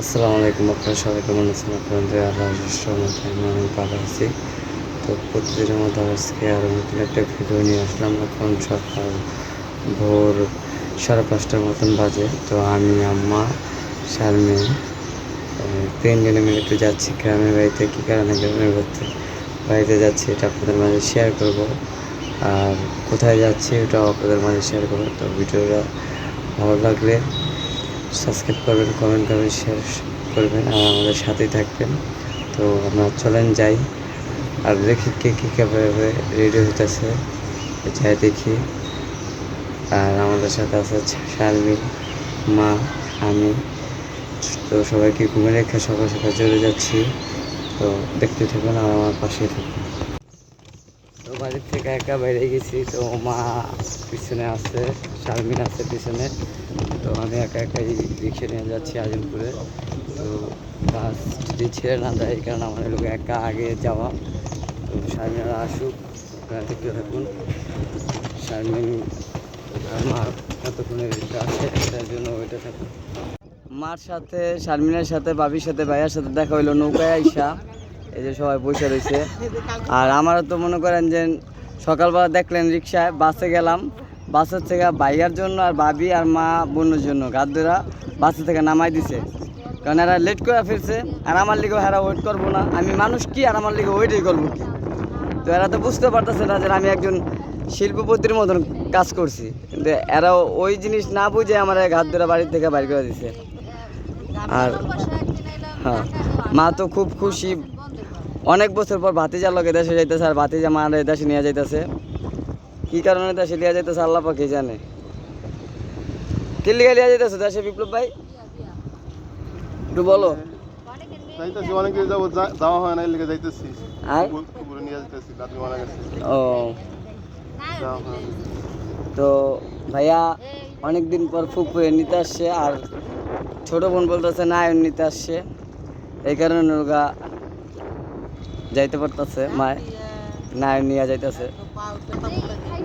আসসালামু আলাইকুম, আপনারা সবাই কেমন আছেন? আপনাদের রহমতে আমি অনেক ভালো আছি। তো প্রতিদিনের মতো আজকে আরও নতুন একটা ভিডিও নিয়ে আসলাম। এখন সকাল ভোর সাড়ে পাঁচটার মতন বাজে। তো আমি, আম্মা শারমিন তিনজনে মিলে একটু যাচ্ছি গ্রামের বাড়িতে। কী কারণে গ্রামের বাড়িতে বাড়িতে যাচ্ছি এটা আপনাদের মাঝে শেয়ার করব। আর কোথায় যাচ্ছি ওটাও আপনাদের মাঝে শেয়ার করব। তো ভিডিওটা ভালো লাগলে সাবস্ক্রাইব করবেন কমেন্ট করবেন শেয়ার করবেন, আর আমাদের সাথেই থাকবেন। তো আমরা চলেন যাই। আর দেখি কে কী কীভাবে রেডি হইতেছে। যাই দেখি। আর আমাদের সাথে আছে শারমিন, মা, আমি। তো সবাইকে ঘুমে রেখে সকাল সকাল চলে যাচ্ছি। তো দেখতে থাকুন আর আমার পাশে থাকুন। থেকে একা বাইরে গেছি, তো মা পিছনে আছে, শারমিন আছে পিছনে। তো আমি একা একাই রিক্সা নিয়ে যাচ্ছি আজমপুরে। তো বাস যদি ছেড়ে না দেয়, এই কারণে আমার লোক একা আগে যাওয়া। তো শারমিনরা আসুক, আপনারা দেখতে থাকুন। শারমিন আমার কতক্ষণে আছে এটার জন্য ওইটা থাকুন মার সাথে, শারমিনের সাথে, বাবির সাথে, ভাইয়ার সাথে দেখা হইল নৌকায় আইসা। এই যে সবাই বসে রয়েছে। আর আমারও তো মনে করেন যে সকালবেলা দেখলেন রিক্সায় বাসে গেলাম। বাসের থেকে ভাইয়ার জন্য আর ভাবি আর মা বোনের জন্য গাদ্দরা বাসে থেকে নামাই দিছে। কারণ এরা লেট করে ফিরছে আর আমার লিগে এরা ওয়েট করব না। আমি মানুষ কি আর আমার লিগে ওয়েটই করব কি? তো এরা তো বুঝতে পারতেছে না যে আমি একজন শিল্পপতির মতন কাজ করছি। কিন্তু এরা ওই জিনিস না বুঝে আমার ঘাত ধরে বাড়ির থেকে বাইর করে দিছে। আর হ্যাঁ মা তো খুব খুশি অনেক বছর পর ভাতিজার লগে দেশে যাইতেছে আর ভাতিজা মা দেশে নিয়ে যাইতেছে। কি কারণে দেশে লিয়া যাইতেছে আল্লাহ পাকে জানে? কি লিগে লিয়া যাইতেছে দেশে বিপ্লব ভাই? একটু বলো। যাইতেছি অনেক দিন যাব যাওয়া হয় না এর যাইতেছি। আর? পুকুরে নিয়ে যাইতেছি দাদু মারা গেছে। ও। তো ভাইয়া অনেক দিন পর ফুপুয়ে নিতে আসছে আর ছোট বোন বলতেছে না নিতে আসছে। এই কারণে নৌকা যাইতে পারতেছে, মায় না নিয়ে যাইতেছে।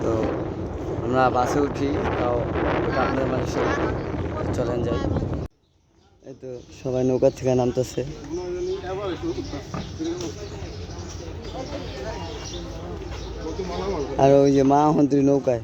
তো আমরা বাসে উঠি, তাও আপনার share চলেন যাই। এই তো সবাই নৌকার থেকে নামতেছে। আর ওই যে মা মন্ত্রী নৌকায়।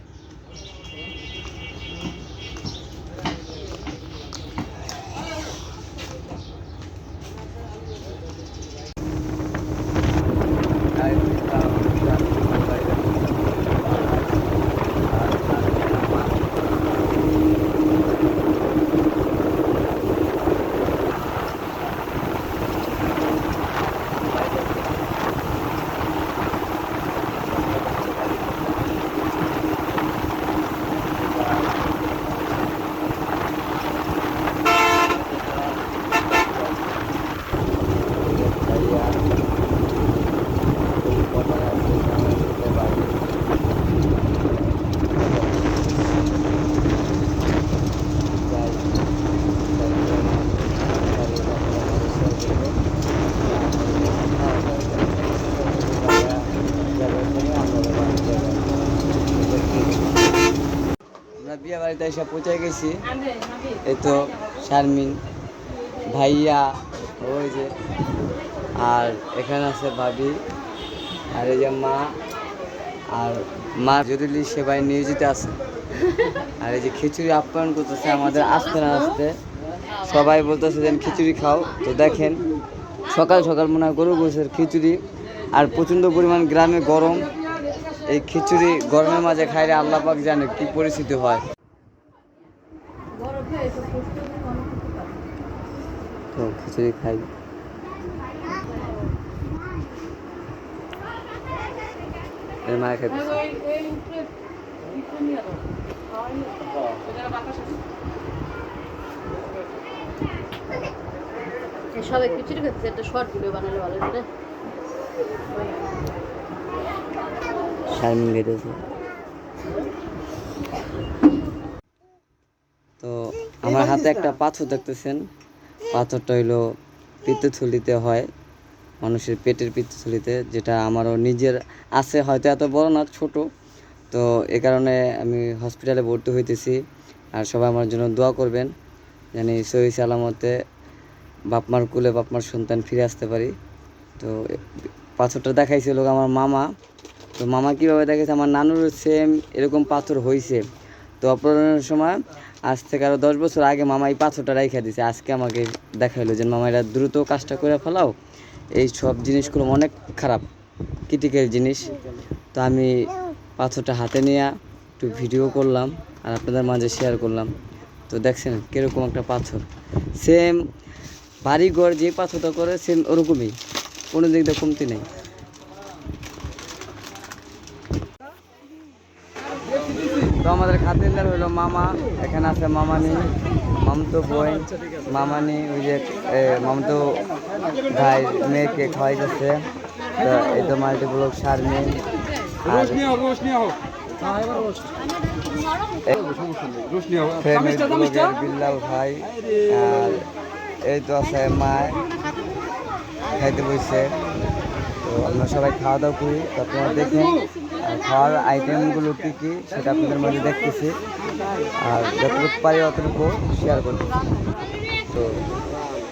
বিয়ে বাড়িতে এসে পৌঁছে গেছি। এই তো শারমিন ভাইয়া ওই যে আর এখানে আছে ভাবি আর এই যে মা আর মা জরুরি সেবায় নিয়োজিত আছে। আর এই যে খিচুড়ি আপ্যায়ন করতেছে আমাদের আসতে না আসতে। সবাই বলতেছে যে খিচুড়ি খাও। তো দেখেন, সকাল সকাল মনে হয় গরু গোসের খিচুড়ি আর প্রচণ্ড পরিমাণ গ্রামে গরম। এই খিচুড়ি গরমের মাঝে খাইলে আল্লাহ পাক জানে কি পরিস্থিতি হয়। তো খিচুড়ি খাই। এর মায়ের খাইতেছে সবাই খিচুড়ি খাচ্ছে একটা শর্ট ভিডিও বানালে ভালো করে শারমিন খাইতেছে তো আমার হাতে একটা পাথর দেখতেছেন। পাথরটা হইল পিত্তথলিতে হয়। মানুষের পেটের পিত্তথলিতে যেটা আমারও নিজের আছে, হয়তো এত বড় না, ছোট। তো এ কারণে আমি হসপিটালে ভর্তি হইতেছি। আর সবাই আমার জন্য দোয়া করবেন, জানি সহি সালামতে বাপ মার কুলে বাপমার সন্তান ফিরে আসতে পারি। তো পাথরটা দেখাইছিল আমার মামা। তো মামা কীভাবে দেখেছে আমার নানুর সেম এরকম পাথর হয়েছে তো অপহরণের সময় আজ থেকে আরও দশ বছর আগে মামা এই পাথরটা রাইখা দিছে। আজকে আমাকে দেখাইলো যে মামা এটা দ্রুত কাজটা করে ফেলাও। এই সব জিনিসগুলো অনেক খারাপ ক্রিটিক্যাল জিনিস। তো আমি পাথরটা হাতে নিয়ে একটু ভিডিও করলাম আর আপনাদের মাঝে শেয়ার করলাম। তো দেখছেন কীরকম একটা পাথর। সেম বাড়িঘর যে পাথরটা করে সেম ওরকমই। কোনো দিক দিয়ে কমতি নেই। তো আমাদের খাতিরদার হলো মামা, এখানে আছে মামানি, মামতো বোন, মামানি, ওই যে মামতো ভাই মেয়েকে খাওয়াইতেছে। তো এই তো মাল্টিপ্লক শারমিন আর ফ্রেন্ড বিল্লাল ভাই আর এই তো আছে মা খাইতে বসছে তো আমরা সবাই খাওয়া দাওয়া করি তো আপনারা দেখেন আর খাওয়ার আইটেমগুলো কী কী সেটা আপনাদের মাঝে দেখতেছি। আর যতটুকু পারি অতটুকু শেয়ার করতেছি। তো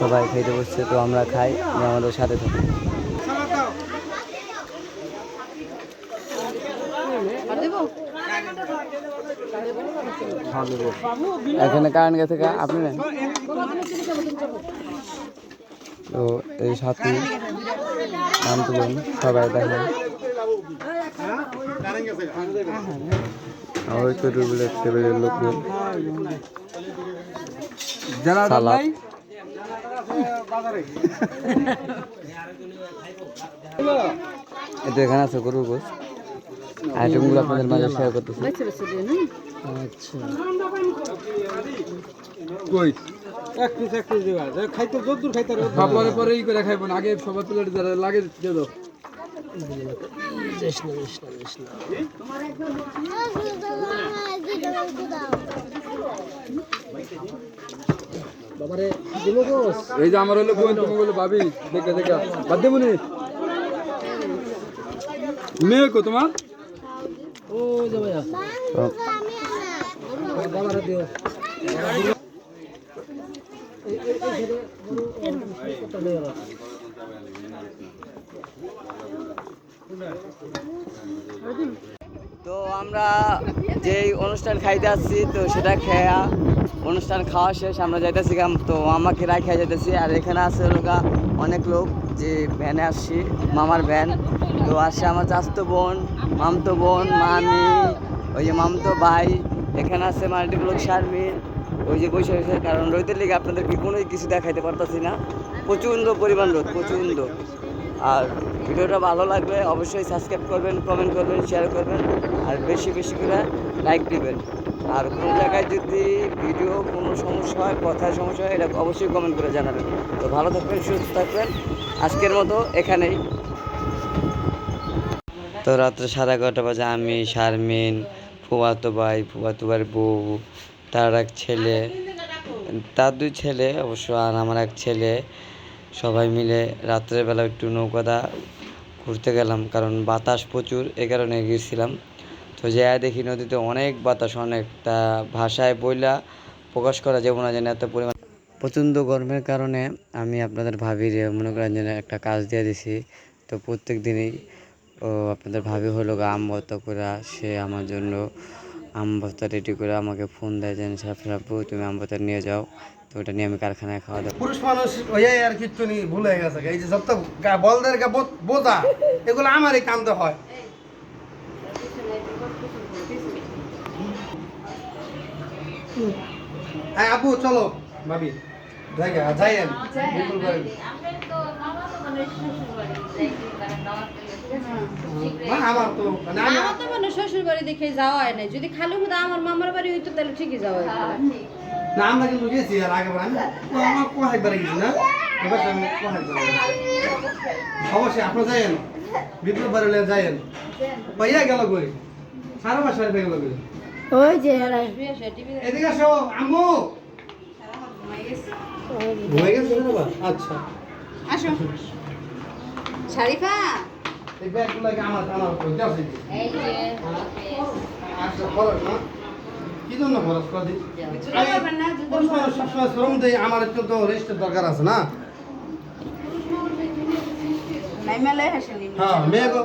সবাই খাইতে বসছে, তো আমরা খাই আমি আমাদের সাথে থাকি। এখানে কারেন্ট গেছে আপনি নেন। তো এই সাথী মামতো বোন সবাই দেখেন। ওই টেবিলের লোকজন। সালাদ। এটা এখানে আছে গরুর গোস আইটেমগুলো আপনাদের মাঝে শেয়ার করতেছি। আচ্ছা। কই? এক পিস এক পিস দিবা। খাইতে যদ্দুর খাইতে পরে ই করে খাইবো না। আগে সবার প্লেট যারা লাগে দিয়ে দাও। এই যে আমার হলো বোন তুমি বলো ভাবি দেখে দেখে। বাদ দেবো নি মেয়ে কো তোমার? তো তো আমরা যেই অনুষ্ঠান খাইতে আসছি তো সেটা খেয়া অনুষ্ঠান খাওয়া শেষ, আমরা যাইতেছি কাম তো আমাকে রাখিয়া যাইতেছি। আর এখানে আছে লোকা অনেক লোক, যে ভ্যানে আসছি, মামার ভ্যান তো আসছে আমার চাস্তো বোন, মামতো বোন, মামি, ওই যে মামতো ভাই, এখানে আছে মাল্টিপ্লক শারমিন। ওই যে বসে রয়েছে কারণ রোদের লিগে আপনাদেরকে কোনো কিছু দেখাইতে পারতাছি না। প্রচণ্ড পরিমাণ রোদ, প্রচণ্ড। আর ভিডিওটা ভালো লাগলে অবশ্যই সাবস্ক্রাইব করবেন কমেন্ট করবেন শেয়ার করবেন। আর বেশি বেশি করে লাইক দিবেন। আর কোনো জায়গায় যদি ভিডিও কোনো সমস্যা হয়, কথায় সমস্যা হয়, এটা অবশ্যই কমেন্ট করে জানাবেন। তো ভালো থাকবেন, সুস্থ থাকবেন। আজকের মতো এখানেই। তো রাত্রে সাড়ে এগারোটা বাজে, আমি শারমিন, ফুয়াতো ভাই, ফুয়াতো ভাইয়ের বউ, তার এক ছেলে, তার দুই ছেলে অবশ্য, আর আমার এক ছেলে। সবাই মিলে রাত্রেবেলা একটু নৌকাদা ঘুরতে গেলাম, কারণ বাতাস প্রচুর, এ কারণে গিয়েছিলাম। তো যে দেখি নদীতে অনেক বাতাস অনেক তা ভাষায় বইলা প্রকাশ করা যাবে না যেন এত পরিমাণ। প্রচণ্ড গরমের কারণে আমি আপনাদের ভাবি ভাবির, মনে করেন যেন একটা কাজ দিয়ে দিছি। তো প্রত্যেক দিনই, ও আপনাদের ভাবি হলো আম ভর্তা করে সে আমার জন্য। আম ভর্তা রেডি করে আমাকে ফোন দেয় যেন আপু, তুমি আম ভর্তা নিয়ে যাও। তো ওটা নিয়ে আমি কারখানায় খাওয়া দাওয়া পুরুষ মানুষ হয়ে আর কিচ্ছু নি, ভুল গেছে এই যে সব তো বলদের বোঝা, এগুলো আমারই কান্দে হয়। হ্যাঁ আপু চলো। ভাবি জায়গা যাইয়েন বিপুল করে না, আমার তো মানে আমি আমার তো মানে শ্বশুর বাড়ি দেখে যাওয়া হয় নাই। যদি খালি হুদা আমার মামার বাড়ি হইতো তাহলে ঠিকই যাওয়া হইতো। না আমরা কিন্তু গেছি আর আগে বার। আমি তো আমার কোহাই বারে গেছি না? এবার আমি কোহাই বারে অবশ্যই আপনি যাইয়েন বিপ্লব বারে যাইয়েন পাইয়া গেল কই? সারা মাস সারা গেল কই? ওই যে এদিকে আসো আম্মু। গেছে আচ্ছা। আসো। শারিফা? এই ব্যাগগুলো আমার আমার কই দাও দিদি এই যে আচ্ছা খরচ না কি জন্য খরচ করে দিই? পুরুষ মানুষ সবসময় শ্রম দেয় আমার একটু তো রেস্টের দরকার আছে না? হ্যাঁ মেয়ে গো।